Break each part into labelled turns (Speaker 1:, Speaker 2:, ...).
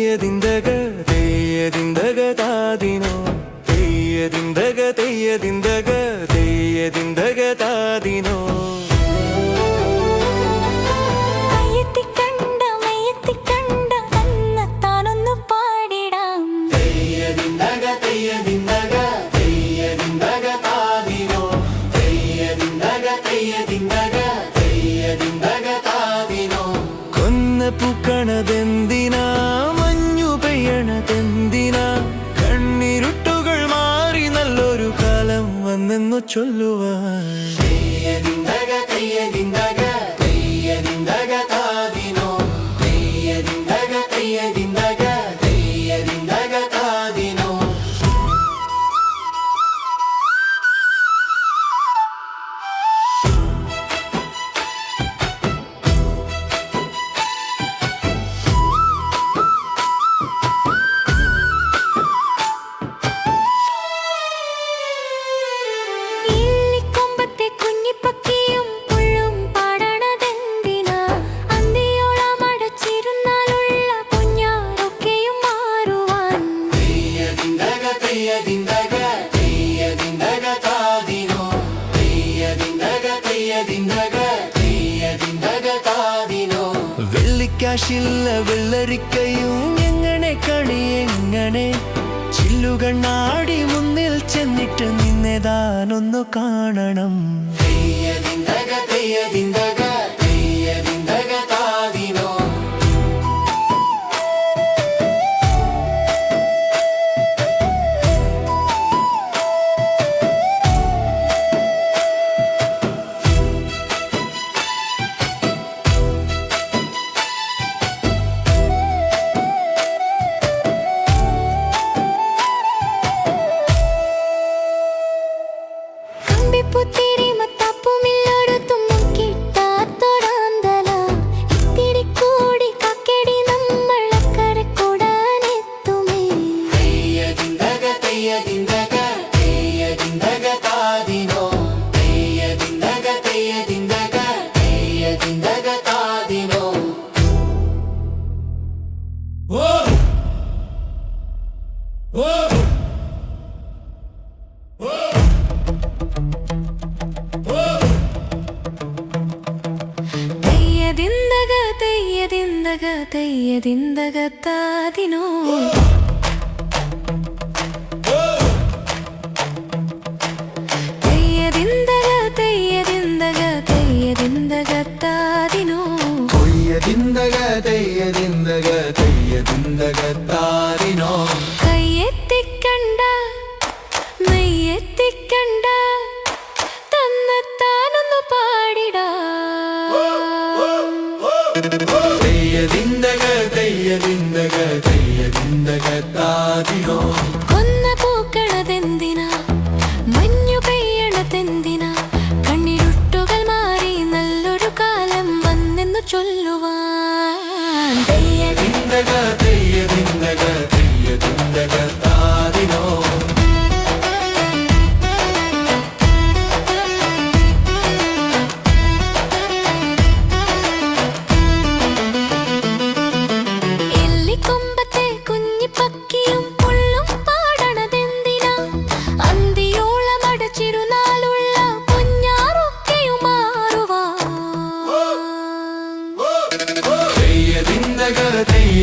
Speaker 1: തെയ്യതിന്തക തെയ്യതിന്തക താതിനോ തെയ്യതിന്തക തെയ്യതിന്തക നിന്നു ചൊല്ലുവാൻ. വെള്ളിക്കാശില്ല വെള്ളരിക്കയും എങ്ങനെ കണി എങ്ങനെ? ചില്ലുകണ്ണാടി മുന്നിൽ ചെന്നിട്ട് നിന്നെ താനൊന്നു കാണണം. തെയ്യതിന്തക തെയ്യതിന്തക തെയ്യതിന്തക തെയ്യതിന്തക തെയ്യതിന്തക താതിനോ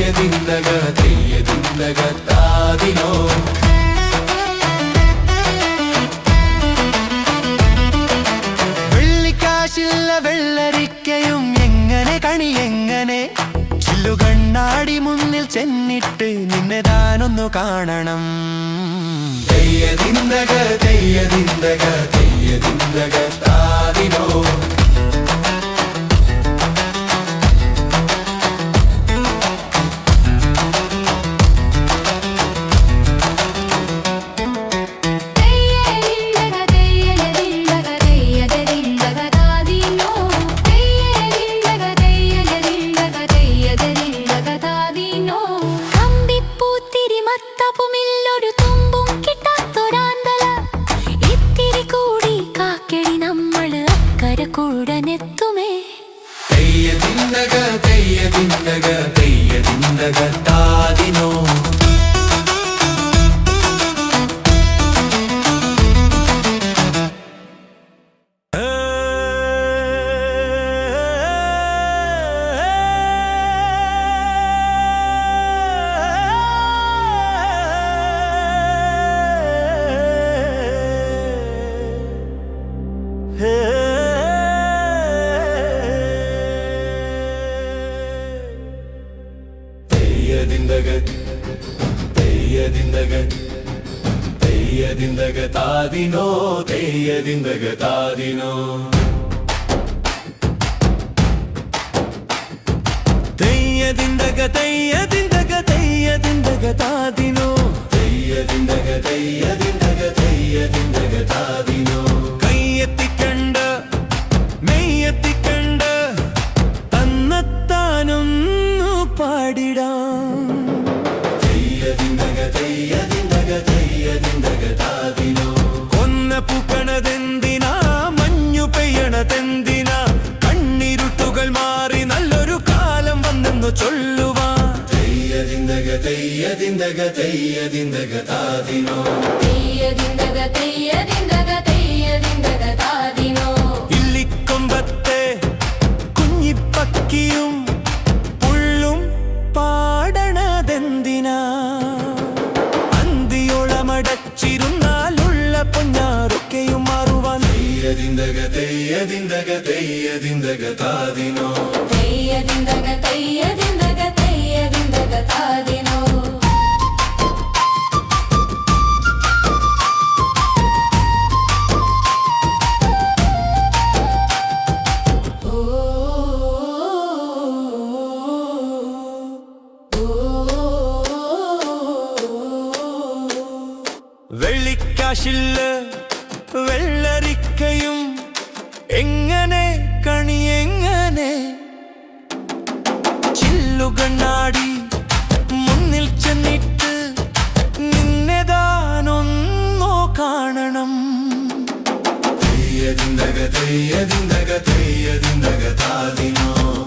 Speaker 1: തെയ്യതിന്നക വെള്ളിക്കാശില്ല വെള്ളരിക്കയും എങ്ങനെ കണി എങ്ങനെ? ചില്ലുകണ്ണാടി മുന്നിൽ ചെന്നിട്ട് നിന്നെ താനൊന്നു കാണണം. തെയ്യതിന്നക തെയ്യതിന്നക തെയ്യതിന്നക താതിനോ ತಾದಿನೋ ತೆಯ್ಯದಿಂದಗ ತಾದಿನೋ ತೆಯ್ಯದಿಂದಗ ತೆಯ್ಯದಿಂದಗ ತೆಯ್ಯದಿಂದಗ ತಾದಿನೋ ತೆಯ್ಯದಿಂದಗ ತೆಯ್ಯದಿಂದಗ ತೆಯ್ಯದಿಂದಗ ತಾದಿನೋ കരഞ്ഞതെന്തിനാ കണ്ണിരുട്ടുകൾ മാറി നല്ലൊരു കാലം വന്നെന്നു ചൊല്ലുവാ.
Speaker 2: തെയ്യതിന്തക തെയ്യതിന്തക തെയ്യതിന്തക താതിനോ. തെയ്യതിന്തക തെയ്യതിന്ത
Speaker 1: കാശില്ല വെള്ളരിക്കയും എങ്ങനെ കണി എങ്ങനെ? ചില്ലുകണ്ണാടി മുന്നിൽ ചെന്നിട്ട് നിന്നെതാനൊന്നോ കാണണം.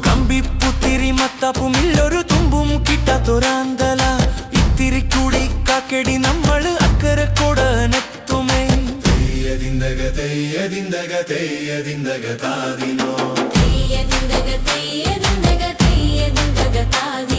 Speaker 1: കമ്പിപ്പുത്തിരി മത്താപ്പുമില്ലൊരു തുമ്പും കിട്ടാത്തൊരാന്തല. ഇത്തിരി കൂടി കാക്കടി നമ്മ
Speaker 2: ತೆಯ್ಯದಿಂದಗ ತೆಯ್ಯದಿಂದಗ ತಾದಿನೋ ತೆಯ್ಯದಿಂದಗ
Speaker 1: ತೆಯ್ಯದಿಂದಗ ತೆಯ್ಯದಿಂದಗ ತಾದಿ